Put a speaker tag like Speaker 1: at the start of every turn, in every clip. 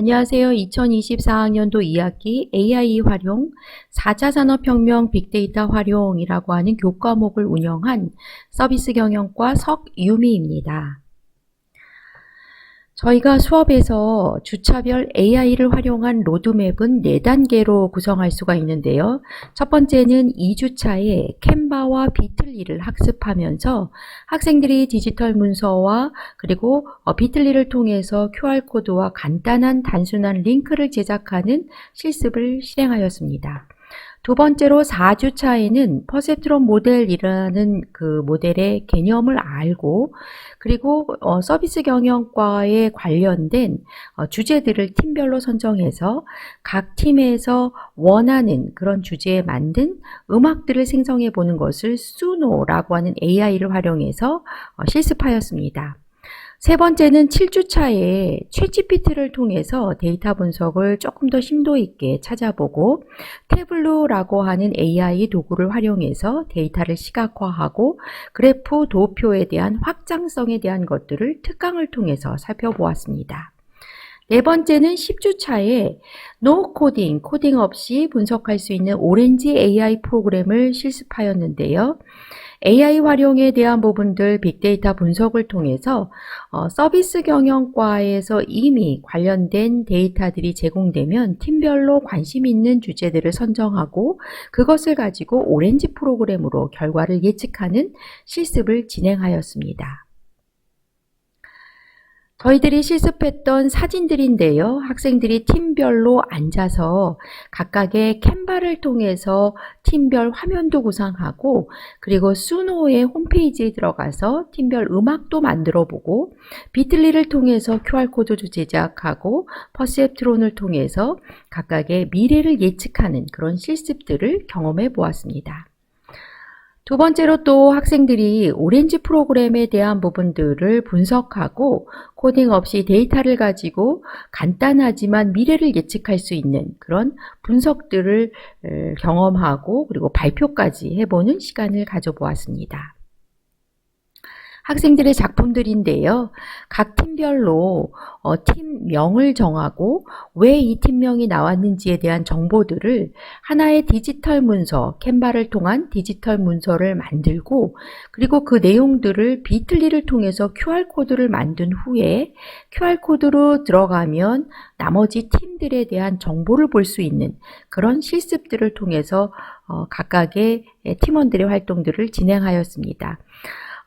Speaker 1: 안녕하세요. 2024학년도 2학기 AI 활용, 4차 산업혁명 빅데이터 활용이라고 하는 교과목을 운영한 서비스 경영과 석유미입니다. 저희가 수업에서 주차별 AI를 활용한 로드맵은 4단계로 구성할 수가 있는데요. 첫 번째는 2주차에 캔바와 비틀리를 학습하면서 학생들이 디지털 문서와 그리고 어, 비틀리를 통해서 QR코드와 간단한 단순한 링크를 제작하는 실습을 실행하였습니다. 두 번째로 4주차에는 퍼셉트론 모델이라는 그 모델의 개념을 알고 그리고 어, 서비스 경영과에 관련된 어, 주제들을 팀별로 선정해서 각 팀에서 원하는 그런 주제에 만든 음악들을 생성해 보는 것을 수노라고 하는 AI를 활용해서 어, 실습하였습니다. 세 번째는 7주차에 챗GPT를 통해서 데이터 분석을 조금 더 심도 있게 찾아보고 태블로라고 하는 AI 도구를 활용해서 데이터를 시각화하고 그래프 도표에 대한 확장성에 대한 것들을 특강을 통해서 살펴보았습니다. 네 번째는 10주차에 노 코딩, 코딩 없이 분석할 수 있는 오렌지 AI 프로그램을 실습하였는데요. AI 활용에 대한 부분들 빅데이터 분석을 통해서 어, 서비스 경영과에서 이미 관련된 데이터들이 제공되면 팀별로 관심 있는 주제들을 선정하고 그것을 가지고 오렌지 프로그램으로 결과를 예측하는 실습을 진행하였습니다. 저희들이 실습했던 사진들인데요. 학생들이 팀별로 앉아서 각각의 캔바를 통해서 팀별 화면도 구상하고 그리고 수노의 홈페이지에 들어가서 팀별 음악도 만들어 보고 비틀리를 통해서 QR코드도 제작하고 퍼셉트론을 통해서 각각의 미래를 예측하는 그런 실습들을 경험해 보았습니다. 두 번째로 또 학생들이 오렌지 프로그램에 대한 부분들을 분석하고 코딩 없이 데이터를 가지고 간단하지만 미래를 예측할 수 있는 그런 분석들을 경험하고 그리고 발표까지 해보는 시간을 가져보았습니다. 학생들의 작품들인데요. 각 팀별로 어, 팀명을 정하고 왜 이 팀명이 나왔는지에 대한 정보들을 하나의 디지털 문서, 캔바를 통한 디지털 문서를 만들고 그리고 그 내용들을 비틀리를 통해서 QR코드를 만든 후에 QR코드로 들어가면 나머지 팀들에 대한 정보를 볼 수 있는 그런 실습들을 통해서 어, 각각의 팀원들의 활동들을 진행하였습니다.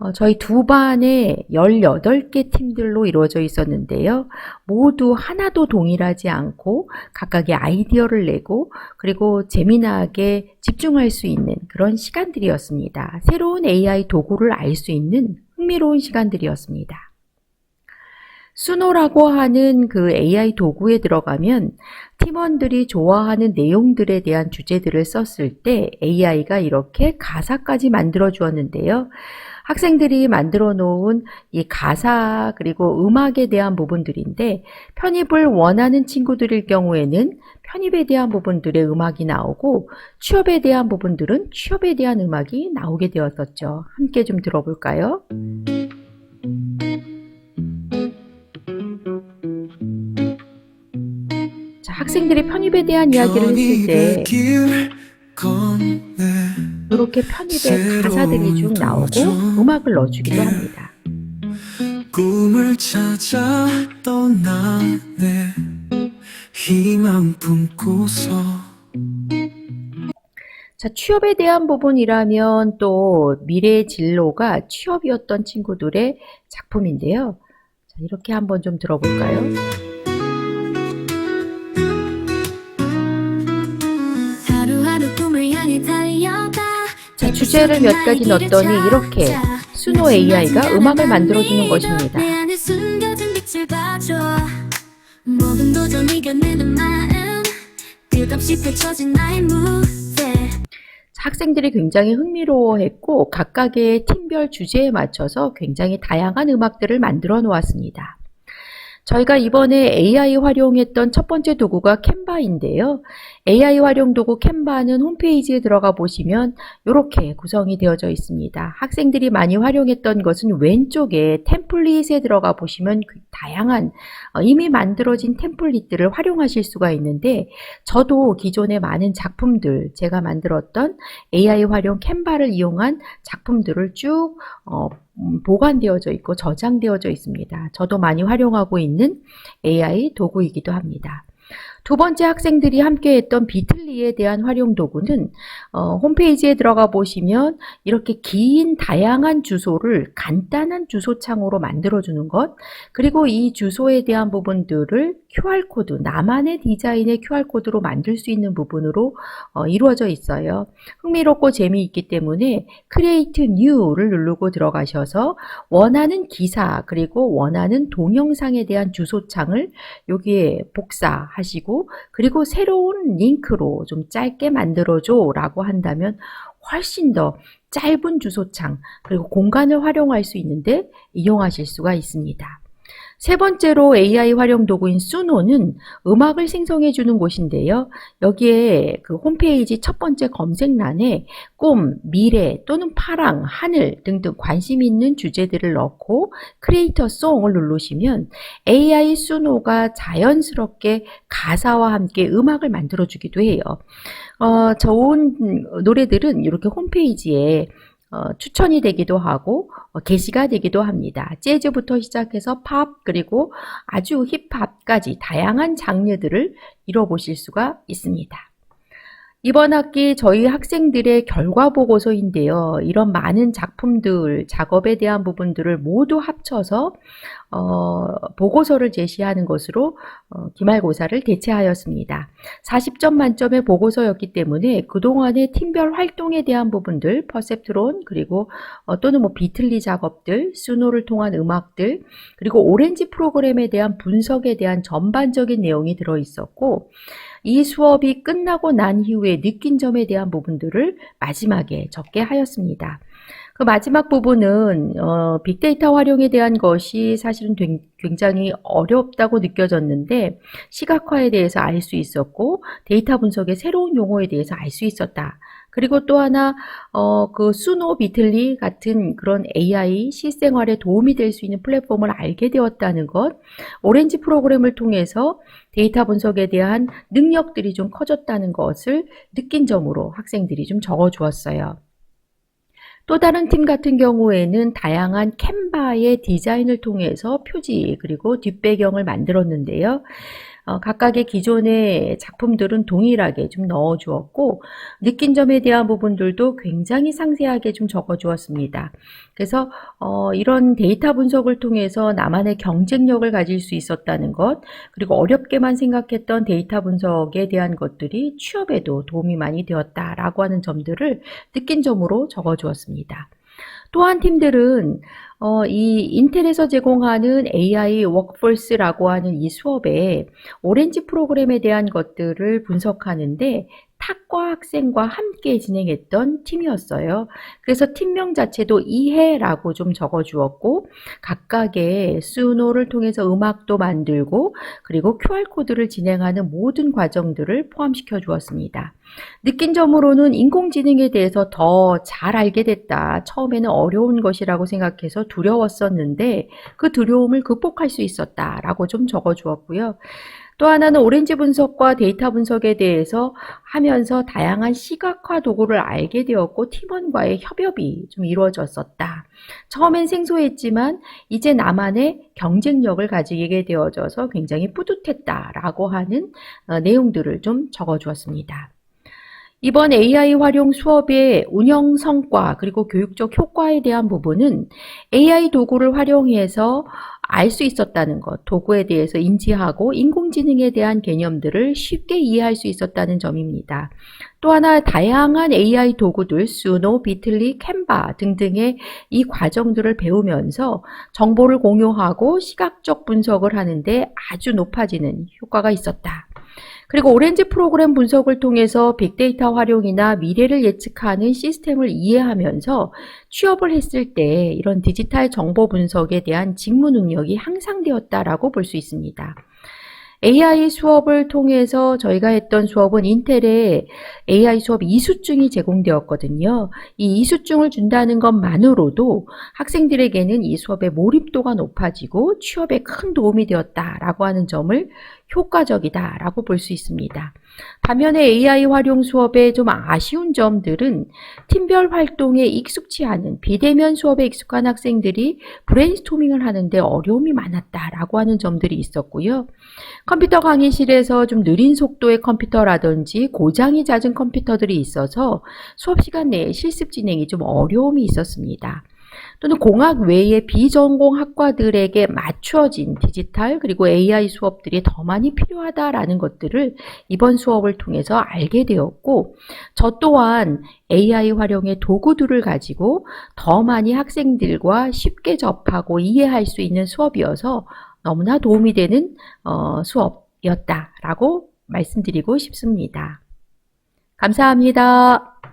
Speaker 1: 어, 저희 두 반에 18개 팀들로 이루어져 있었는데요. 모두 하나도 동일하지 않고 각각의 아이디어를 내고 그리고 재미나게 집중할 수 있는 그런 시간들이었습니다. 새로운 AI 도구를 알 수 있는 흥미로운 시간들이었습니다. 수노라고 하는 그 AI 도구에 들어가면 팀원들이 좋아하는 내용들에 대한 주제들을 썼을 때 AI가 이렇게 가사까지 만들어 주었는데요. 학생들이 만들어 놓은 이 가사 그리고 음악에 대한 부분들인데 편입을 원하는 친구들일 경우에는 편입에 대한 부분들의 음악이 나오고 취업에 대한 부분들은 취업에 대한 음악이 나오게 되었었죠. 함께 좀 들어볼까요? 자, 학생들이 편입에 대한 이야기를 했을 때 이렇게 편입에 가사들이 쭉 나오고 음악을 넣어주기도 합니다.
Speaker 2: 꿈을 찾아 떠나네 희망 품고서
Speaker 1: 자, 취업에 대한 부분이라면 또 미래의 진로가 취업이었던 친구들의 작품인데요. 자, 이렇게 한번 좀 들어볼까요? 주제를 몇 가지 넣었더니 이렇게 수노 AI가 음악을 만들어주는 것입니다. 학생들이 굉장히 흥미로워했고 각각의 팀별 주제에 맞춰서 굉장히 다양한 음악들을 만들어 놓았습니다. 저희가 이번에 AI 활용했던 첫 번째 도구가 캔바인데요. AI 활용 도구 캔바는 홈페이지에 들어가 보시면 이렇게 구성이 되어져 있습니다. 학생들이 많이 활용했던 것은 왼쪽에 템플릿에 들어가 보시면 그 다양한 어, 이미 만들어진 템플릿들을 활용하실 수가 있는데 저도 기존의 많은 작품들 제가 만들었던 AI 활용 캔바를 이용한 작품들을 쭉 어, 음, 보관되어져 있고 저장되어져 있습니다. 저도 많이 활용하고 있는 AI 도구이기도 합니다. 두 번째 학생들이 함께 했던 비틀리에 대한 활용 도구는 어, 홈페이지에 들어가 보시면 이렇게 긴 다양한 주소를 간단한 주소창으로 만들어주는 것 그리고 이 주소에 대한 부분들을 QR코드, 나만의 디자인의 QR코드로 만들 수 있는 부분으로 어, 이루어져 있어요. 흥미롭고 재미있기 때문에 Create New를 누르고 들어가셔서 원하는 기사 그리고 원하는 동영상에 대한 주소창을 여기에 복사하시고 그리고 새로운 링크로 좀 짧게 만들어줘 라고 한다면 훨씬 더 짧은 주소창 그리고 공간을 활용할 수 있는데 이용하실 수가 있습니다. 세 번째로 AI 활용 도구인 수노는 음악을 생성해 주는 곳인데요. 여기에 그 홈페이지 첫 번째 검색란에 꿈, 미래 또는 파랑, 하늘 등등 관심 있는 주제들을 넣고 크리에이터 송을 누르시면 AI 수노가 자연스럽게 가사와 함께 음악을 만들어 주기도 해요. 어, 좋은 노래들은 이렇게 홈페이지에 어, 추천이 되기도 하고 어, 게시가 되기도 합니다. 재즈부터 시작해서 팝 그리고 아주 힙합까지 다양한 장르들을 이뤄보실 수가 있습니다. 이번 학기 저희 학생들의 결과 보고서인데요. 이런 많은 작품들, 작업에 대한 부분들을 모두 합쳐서 어, 보고서를 제시하는 것으로 어, 기말고사를 대체하였습니다. 40점 만점의 보고서였기 때문에 그동안의 팀별 활동에 대한 부분들, 퍼셉트론, 그리고 어, 또는 뭐 비틀리 작업들, 수노를 통한 음악들, 그리고 오렌지 프로그램에 대한 분석에 대한 전반적인 내용이 들어 있었고, 이 수업이 끝나고 난 이후에 느낀 점에 대한 부분들을 마지막에 적게 하였습니다. 그 마지막 부분은 어, 빅데이터 활용에 대한 것이 사실은 된- 굉장히 어렵다고 느껴졌는데 시각화에 대해서 알 수 있었고 데이터 분석의 새로운 용어에 대해서 알 수 있었다. 그리고 또 하나 어, 그 수노 비틀리 같은 그런 AI 실생활에 도움이 될 수 있는 플랫폼을 알게 되었다는 것, 오렌지 프로그램을 통해서 데이터 분석에 대한 능력들이 좀 커졌다는 것을 느낀 점으로 학생들이 좀 적어 주었어요. 또 다른 팀 같은 경우에는 다양한 캔바의 디자인을 통해서 표지 그리고 뒷배경을 만들었는데요. 어, 각각의 기존의 작품들은 동일하게 좀 넣어 주었고, 느낀 점에 대한 부분들도 굉장히 상세하게 좀 적어 주었습니다. 그래서, 어, 이런 데이터 분석을 통해서 나만의 경쟁력을 가질 수 있었다는 것, 그리고 어렵게만 생각했던 데이터 분석에 대한 것들이 취업에도 도움이 많이 되었다라고 하는 점들을 느낀 점으로 적어 주었습니다. 또한 팀들은 어, 이 인텔에서 제공하는 AI 워크포스라고 하는 이 수업에 오렌지 프로그램에 대한 것들을 분석하는데 탁과 학생과 함께 진행했던 팀이었어요. 그래서 팀명 자체도 이해라고 좀 적어 주었고 각각의 수노를 통해서 음악도 만들고 그리고 QR코드를 진행하는 모든 과정들을 포함시켜 주었습니다. 느낀 점으로는 인공지능에 대해서 더 잘 알게 됐다. 처음에는 어려운 것이라고 생각해서 두려웠었는데 그 두려움을 극복할 수 있었다라고 좀 적어 주었고요. 또 하나는 오렌지 분석과 데이터 분석에 대해서 하면서 다양한 시각화 도구를 알게 되었고 팀원과의 협업이 좀 이루어졌었다. 처음엔 생소했지만 이제 나만의 경쟁력을 가지게 되어져서 굉장히 뿌듯했다라고 하는 어, 내용들을 좀 적어 주었습니다. 이번 AI 활용 수업의 운영 성과 그리고 교육적 효과에 대한 부분은 AI 도구를 활용해서 알 수 있었다는 것, 도구에 대해서 인지하고 인공지능에 대한 개념들을 쉽게 이해할 수 있었다는 점입니다. 또 하나 다양한 AI 도구들, 수노, 비틀리, 캔바 등등의 이 과정들을 배우면서 정보를 공유하고 시각적 분석을 하는데 아주 높아지는 효과가 있었다. 그리고 오렌지 프로그램 분석을 통해서 빅데이터 활용이나 미래를 예측하는 시스템을 이해하면서 취업을 했을 때 이런 디지털 정보 분석에 대한 직무 능력이 향상되었다라고 볼 수 있습니다. AI 수업을 통해서 저희가 했던 수업은 인텔의 AI 수업 이수증이 제공되었거든요. 이 이수증을 준다는 것만으로도 학생들에게는 이 수업의 몰입도가 높아지고 취업에 큰 도움이 되었다라고 하는 점을 효과적이다라고 볼 수 있습니다. 반면에 AI 활용 수업의 좀 아쉬운 점들은 팀별 활동에 익숙치 않은 비대면 수업에 익숙한 학생들이 브레인스토밍을 하는데 어려움이 많았다라고 하는 점들이 있었고요. 컴퓨터 강의실에서 좀 느린 속도의 컴퓨터라든지 고장이 잦은 컴퓨터들이 있어서 수업 시간 내에 실습 진행이 좀 어려움이 있었습니다. 또는 공학 외의 비전공 학과들에게 맞춰진 디지털 그리고 AI 수업들이 더 많이 필요하다라는 것들을 이번 수업을 통해서 알게 되었고 저 또한 AI 활용의 도구들을 가지고 더 많이 학생들과 쉽게 접하고 이해할 수 있는 수업이어서 너무나 도움이 되는 어, 수업이었다라고 말씀드리고 싶습니다. 감사합니다.